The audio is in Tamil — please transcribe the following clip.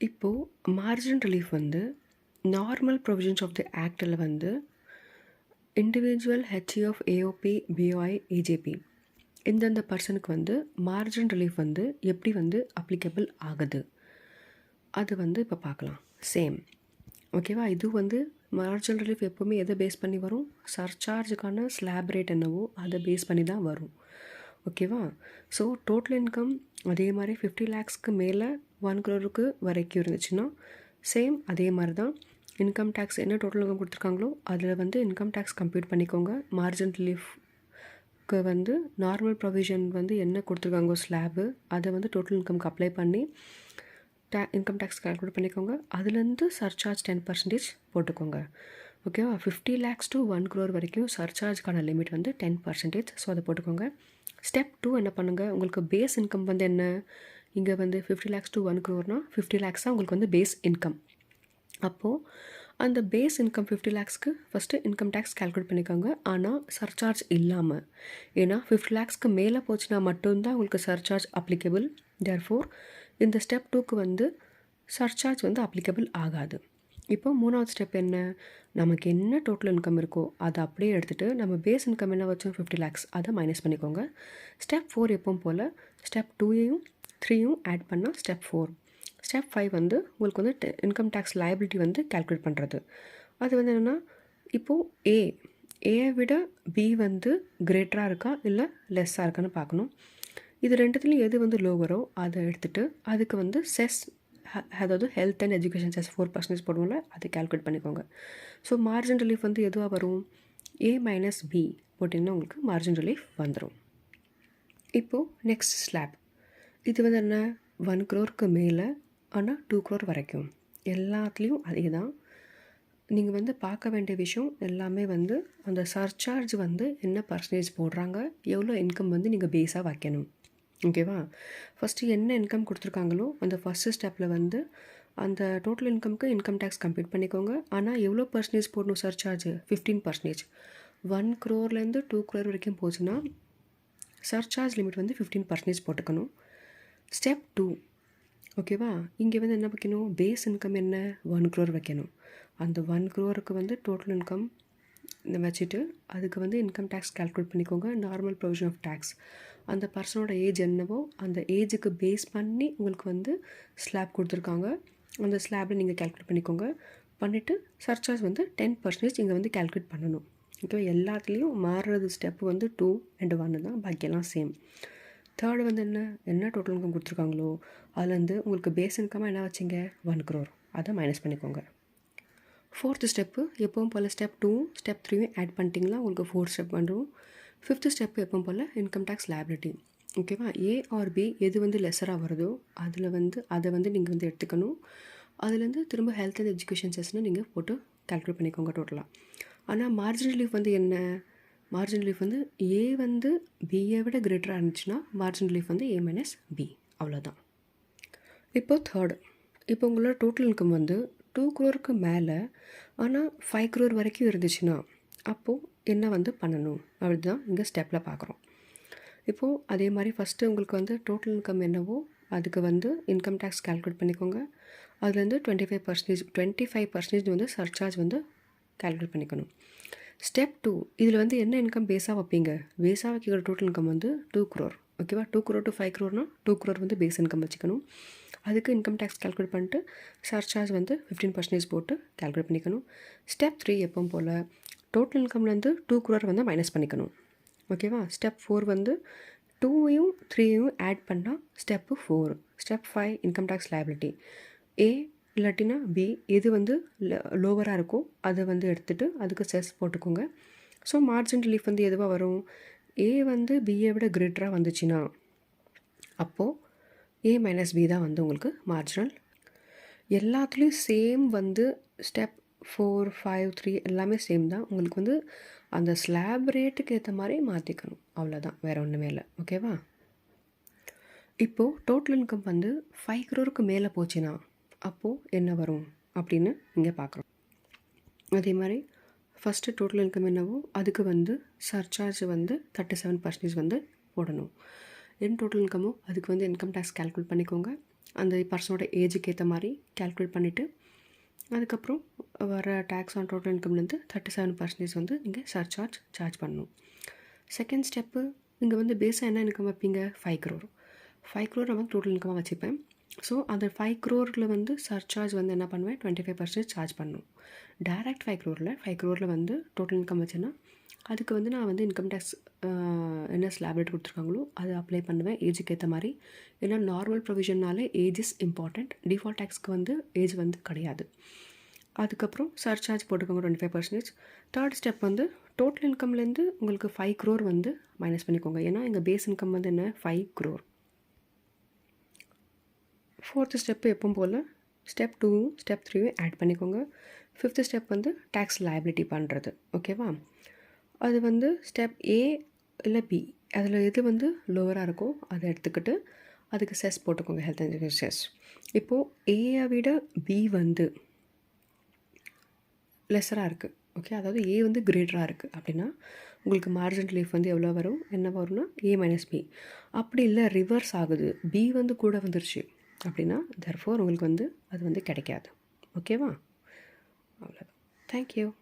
இப்போது மார்ஜின் ரிலீஃப் வந்து நார்மல் ப்ரொவிஷன்ஸ் ஆஃப் தி ஆக்டில் வந்து individual HE of AOP BOI AJP இந்தந்த பர்சனுக்கு வந்து மார்ஜின் ரிலீஃப் வந்து எப்படி வந்து அப்ளிகபிள் ஆகுது? அது வந்து இப்போ பார்க்கலாம். சேம் ஓகேவா இது வந்து மார்ஜினல் ரிலீஃப் எப்போவுமே எதை பேஸ் பண்ணி வரும்? சர்சார்ஜுக்கான ஸ்லாப் ரேட் என்னவோ அதை பேஸ் பண்ணி தான் வரும். ஓகேவா ஸோ டோட்டல் இன்கம் அதே மாதிரி ஃபிஃப்டி லேக்ஸ்க்கு மேலே ஒன் க்ரோருக்கு வரைக்கும் இருந்துச்சுன்னா சேம் அதே மாதிரி தான் இன்கம் டேக்ஸ் என்ன டோட்டல் இன்கம் கொடுத்துருக்காங்களோ அதில் வந்து இன்கம் டேக்ஸ் கம்ப்யூட் பண்ணிக்கோங்க. மார்ஜின் ரிலீஃப்க்கு வந்து நார்மல் ப்ரொவிஷன் வந்து என்ன கொடுத்துருக்காங்கோ ஸ்லாபு அதை வந்து டோட்டல் இன்கம்க்கு அப்ளை பண்ணி டே இன்கம் டேக்ஸ் கால்குலேட் பண்ணிக்கோங்க. அதுலேருந்து சர்சார்ஜ் டென் பர்சன்டேஜ் போட்டுக்கோங்க. ஓகேவா fifty lakhs to one crore வரைக்கும் சர்சார்ஜ்க்கான லிமிட் வந்து டென் பர்சன்டேஜ் ஸோ அதை போட்டுக்கோங்க. ஸ்டெப் டூ என்ன பண்ணுங்கள் உங்களுக்கு பேஸ் இன்கம் வந்து என்ன? இங்கே வந்து ஃபிஃப்டி லேக்ஸ் டு ஒன் க்ரோர்னால் ஃபிஃப்டி லேக்ஸ் தான் உங்களுக்கு வந்து பேஸ் இன்கம் அப்போது அந்த பேஸ் இன்கம் ஃபிஃப்டி லேக்ஸ்க்கு ஃபஸ்ட்டு இன்கம் டேக்ஸ் கால்குலேட் பண்ணிக்கோங்க. ஆனால் சர்சார்ஜ் இல்லாமல் ஏன்னா ஃபிஃப்டி லேக்ஸ்க்கு மேலே போச்சுன்னா மட்டும்தான் உங்களுக்கு சர்சார்ஜ் அப்ளிகபிள் தேர்ஃபோர் இந்த ஸ்டெப் டூக்கு வந்து சர்சார்ஜ் வந்து அப்ளிகபிள் ஆகாது. இப்போ மூணாவது ஸ்டெப் என்ன? நமக்கு என்ன டோட்டல் இன்கம் இருக்கோ அதை அப்படியே எடுத்துகிட்டு நம்ம பேஸ் இன்கம் என்ன வச்சோம்? ஃபிஃப்டி லேக்ஸ் அதை மைனஸ் பண்ணிக்கோங்க. ஸ்டெப் ஃபோர் எப்பவும் போல் ஸ்டெப் டூயையும் த்ரீயும் ஆட் பண்ணால் ஸ்டெப் ஃபோர் ஸ்டெப் ஃபைவ் வந்து உங்களுக்கு வந்து இன்கம் டேக்ஸ் லயபிலிட்டி வந்து கால்குலேட் பண்ணுறது அது வந்து என்னென்னா இப்போது ஏ ஏயை விட பி வந்து கிரேட்டராக இருக்கா இல்லை லெஸ்ஸாக இருக்கான்னு பார்க்கணும் இது ரெண்டுத்துலேயும் எது வந்து லோவரோ அதை எடுத்துகிட்டு அதுக்கு வந்து செஸ் அதாவது health and education cess four percentage போடுவோம்ல அதை கால்குலேட் பண்ணிக்கோங்க. ஸோ மார்ஜின் ரிலீஃப் வந்து எதுவாக வரும்? ஏ மைனஸ் பி போட்டிங்கன்னா உங்களுக்கு மார்ஜின் ரிலீஃப் வந்துடும் இப்போது நெக்ஸ்ட் ஸ்லாப் இது வந்து என்ன? ஒன் க்ரோருக்கு மேலே ஆனால் டூ க்ரோர் வரைக்கும். எல்லாத்துலேயும் அதே தான் நீங்கள் வந்து பார்க்க வேண்டிய விஷயம் எல்லாமே வந்து அந்த சர்சார்ஜ் வந்து என்ன பர்சன்டேஜ் போடுறாங்க? எவ்வளோ இன்கம் வந்து நீங்கள் பேஸாக வைக்கணும். ஓகேவா ஃபஸ்ட்டு என்ன இன்கம் கொடுத்துருக்காங்களோ அந்த ஃபஸ்ட்டு ஸ்டெப்பில் வந்து அந்த டோட்டல் இன்கம்க்கு இன்கம் டேக்ஸ் கம்ப்ளீட் பண்ணிக்கோங்க. ஆனால் எவ்வளோ பர்சன்டேஜ் போடணும் சர்சார்ஜ் ஃபிஃப்டீன் பர்சன்டேஜ் ஒன் க்ரோர்லேருந்து டூ க்ரோர் வரைக்கும் போச்சுன்னா சர்சார்ஜ் லிமிட் வந்து ஃபிஃப்டீன் பர்சன்டேஜ் போட்டுக்கணும். ஸ்டெப் டூ ஓகேவா இங்கே வந்து என்ன வைக்கணும்? பேஸ் இன்கம் என்ன? ஒன் க்ரோர் வைக்கணும். அந்த ஒன் க்ரோருக்கு வந்து டோட்டல் இன்கம் இந்த வச்சுட்டு அதுக்கு வந்து இன்கம் டேக்ஸ் கால்குலேட் பண்ணிக்கோங்க. நார்மல் ப்ரொவிஷன் ஆஃப் டேக்ஸ் அந்த பர்சனோட ஏஜ் என்னவோ அந்த ஏஜுக்கு பேஸ் பண்ணி உங்களுக்கு வந்து ஸ்லாப் கொடுத்துருக்காங்க. அந்த ஸ்லாபில் நீங்கள் கால்குலேட் பண்ணிக்கோங்க. பண்ணிவிட்டு சர்ச்சார்ஜ் வந்து டென் பர்சன்டேஜ் இங்கே வந்து கால்குலேட் பண்ணணும். ஓகே எல்லாத்துலேயும் மாறுறது ஸ்டெப்பு வந்து டூ அண்ட் ஒன்று தான். பாக்கியெல்லாம் சேம் தேர்டு வந்து என்ன? என்ன டோட்டல் இன்கம் கொடுத்துருக்காங்களோ அதுலேருந்து உங்களுக்கு பேஸ் இன்கமாக என்ன வச்சிங்க? ஒன் க்ரோர் அதை மைனஸ் பண்ணிக்கோங்க. ஃபோர்த்து ஸ்டெப்பு எப்பவும் போல் ஸ்டெப் டூ ஸ்டெப் த்ரீயும் ஆட் பண்ணிட்டீங்களா உங்களுக்கு ஃபோர்த் ஸ்டெப் வந்துடும் ஃபிஃப்த்து ஸ்டெப் எப்பவும் போல் இன்கம் டேக்ஸ் லேபிலிட்டி ஓகேவா ஏ ஆர் பி எது வந்து லெஸராக வருதோ அதில் வந்து அதை வந்து நீங்கள் வந்து எடுத்துக்கணும். அதுலேருந்து திரும்ப ஹெல்த் அண்ட் எஜுகேஷன் செஸ்னு நீங்கள் போட்டு கால்குலேட் பண்ணிக்கோங்க டோட்டலாக ஆனால் மார்ஜின் லீஃப் வந்து என்ன? மார்ஜின் லீஃப் வந்து ஏ வந்து பிஏ விட கிரேட்டராக இருந்துச்சுன்னா மார்ஜின் லீஃப் வந்து ஏ மைனஸ் பி அவ்வளோதான் இப்போ தேர்டு இப்போ உங்களோட டோட்டல் இன்கம் வந்து டூ குரோருக்கு மேலே ஆனால் ஃபைவ் க்ரோர் வரைக்கும் இருந்துச்சுன்னா அப்போது என்ன வந்து பண்ணணும்? அப்படி தான் இங்கே ஸ்டெப்பில் பார்க்குறோம் இப்போது அதே மாதிரி ஃபஸ்ட்டு உங்களுக்கு வந்து டோட்டல் இன்கம் என்னவோ அதுக்கு வந்து இன்கம் டேக்ஸ் கால்குலேட் பண்ணிக்கோங்க. அதுலேருந்து twenty five percentage twenty five percentage வந்து சர்ச்சார்ஜ் வந்து கால்குலேட் பண்ணிக்கணும். ஸ்டெப் டூ இதில் வந்து என்ன இன்கம் பேஸாக வைப்பீங்க? பேஸாக வைக்கிற டோட்டல் இன்கம் வந்து டூ க்ரோர் ஓகேவா டூ க்ரோர் டு ஃபைவ் க்ரோர்னா டூ க்ரோர் வந்து பேஸ் இன்கம் வச்சுக்கணும். அதுக்கு இன்கம் டேக்ஸ் கால்குலேட் பண்ணிட்டு சர்சார்ஜ் வந்து ஃபிஃப்டீன் பர்சன்டேஜ் போட்டு கால்குலேட் பண்ணிக்கணும். ஸ்டெப் த்ரீ எப்பவும் போல் டோட்டல் இன்கம்லேருந்து டூ க்ரோர் வந்து மைனஸ் பண்ணிக்கணும் ஓகேவா ஸ்டெப் ஃபோர் வந்து டூவையும் த்ரீயையும் ஆட் பண்ணால் step four step five income tax liability A இல்லாட்டினா பி எது வந்து லோவராக இருக்கோ அதை வந்து எடுத்துகிட்டு அதுக்கு செஸ் போட்டுக்கோங்க. ஸோ மார்ஜின் ரிலீஃப் வந்து எதுவாக வரும்? ஏ வந்து பிஏ விட கிரேட்டராக வந்துச்சுன்னா அப்போது ஏ மைனஸ் பி தான் வந்து உங்களுக்கு மார்ஜினல் எல்லாத்துலேயும் சேம் வந்து ஸ்டெப் ஃபோர் ஃபைவ் த்ரீ எல்லாமே சேம் தான். உங்களுக்கு வந்து அந்த ஸ்லாப் ரேட்டுக்கு ஏற்ற மாதிரி மாற்றிக்கணும் அவ்வளோதான் வேறு ஒன்றுமே இல்லை. ஓகேவா இப்போது டோட்டல் இன்கம் வந்து ஃபைவ் க்ரோருக்கு மேலே போச்சுன்னா அப்போது என்ன வரும் அப்படின்னு இங்கே பார்க்குறோம் அதே மாதிரி ஃபஸ்ட்டு டோட்டல் இன்கம் என்னவோ அதுக்கு வந்து சர்சார்ஜ் வந்து தேர்ட்டி செவன் பர்சன்டேஜ் வந்து போடணும். என் டோட்டல் இன்கமோ அதுக்கு வந்து இன்கம் டேக்ஸ் கால்குலேட் பண்ணிக்கோங்க. அந்த பர்சனோட ஏஜுக்கு ஏற்ற மாதிரி கால்குலேட் பண்ணிவிட்டு அதுக்கப்புறம் வர டேக்ஸ் ஆன் டோட்டல் இன்கம்லேருந்து தேர்ட்டி செவன் பர்சன்டேஜ் வந்து நீங்கள் சர்சார்ஜ் சார்ஜ் பண்ணணும். செகண்ட் ஸ்டெப்பு இங்கே வந்து பேஸாக என்ன இன்கம் வைப்பீங்க? ஃபைவ் க்ரோர் ஃபைவ் க்ரோர் நான் வந்து டோட்டல் இன்கமாக வச்சுப்பேன். ஸோ அந்த ஃபைவ் க்ரோரில் வந்து சர்சார்ஜ் வந்து என்ன பண்ணுவேன்? டுவெண்ட்டி ஃபைவ் பர்சன்டேஜ் சார்ஜ் பண்ணணும் டேரக்ட் ஃபைவ் க்ரோரில் ஃபைவ் க்ரோரில் வந்து டோட்டல் இன்கம் வச்சேன்னா அதுக்கு வந்து நான் வந்து இன்கம் டேக்ஸ் என்ன ஸ்லாபரேட் கொடுத்துருக்காங்களோ அதை அப்ளை பண்ணுவேன். ஏஜுக்கு ஏற்ற மாதிரி. ஏன்னா நார்மல் ப்ரொவிஷன்னாலே ஏஜ் இஸ் இம்பார்ட்டண்ட் டிஃபால்ட் டேக்ஸ்க்கு வந்து ஏஜ் வந்து கிடையாது. அதுக்கப்புறம் சர்சார்ஜ் போட்டுக்கோங்க twenty five percentage third step வந்து டோட்டல் இன்கம்லேருந்து உங்களுக்கு ஃபைவ் க்ரோர் வந்து மைனஸ் பண்ணிக்கோங்க. ஏன்னா எங்கள் பேஸ் இன்கம் வந்து என்ன? ஃபைவ் க்ரோர் ஃபோர்த்து ஸ்டெப்பு எப்பவும் போல் ஸ்டெப் டூவும் ஸ்டெப் த்ரீயும் ஆட் பண்ணிக்கோங்க. ஃபிஃப்த்து ஸ்டெப் வந்து டேக்ஸ் லயபிலிட்டி பண்ணுறது ஓகேவா அது வந்து ஸ்டெப் ஏ இல்லை பி அதில் எது வந்து லோவராக இருக்கோ அதை எடுத்துக்கிட்டு அதுக்கு செஸ் போட்டுக்கோங்க ஹெல்த் இன்சூரன்ஸ் செஸ் இப்போது ஏயை விட பி வந்து லெஸராக இருக்குது ஓகே அதாவது ஏ வந்து கிரேட்டராக இருக்குது அப்படின்னா உங்களுக்கு மார்ஜின் ரிலீஃப் வந்து எவ்வளோ வரும்? என்ன வரும்னா ஏ மைனஸ் பி அப்படி இல்லை ரிவர்ஸ் ஆகுது. பி வந்து கூட வந்துருச்சு. அப்படின்னா தர்ஃபோர் உங்களுக்கு வந்து அது வந்து கிடைக்காது. ஓகேவா அவ்வளோதான் தேங்க்யூ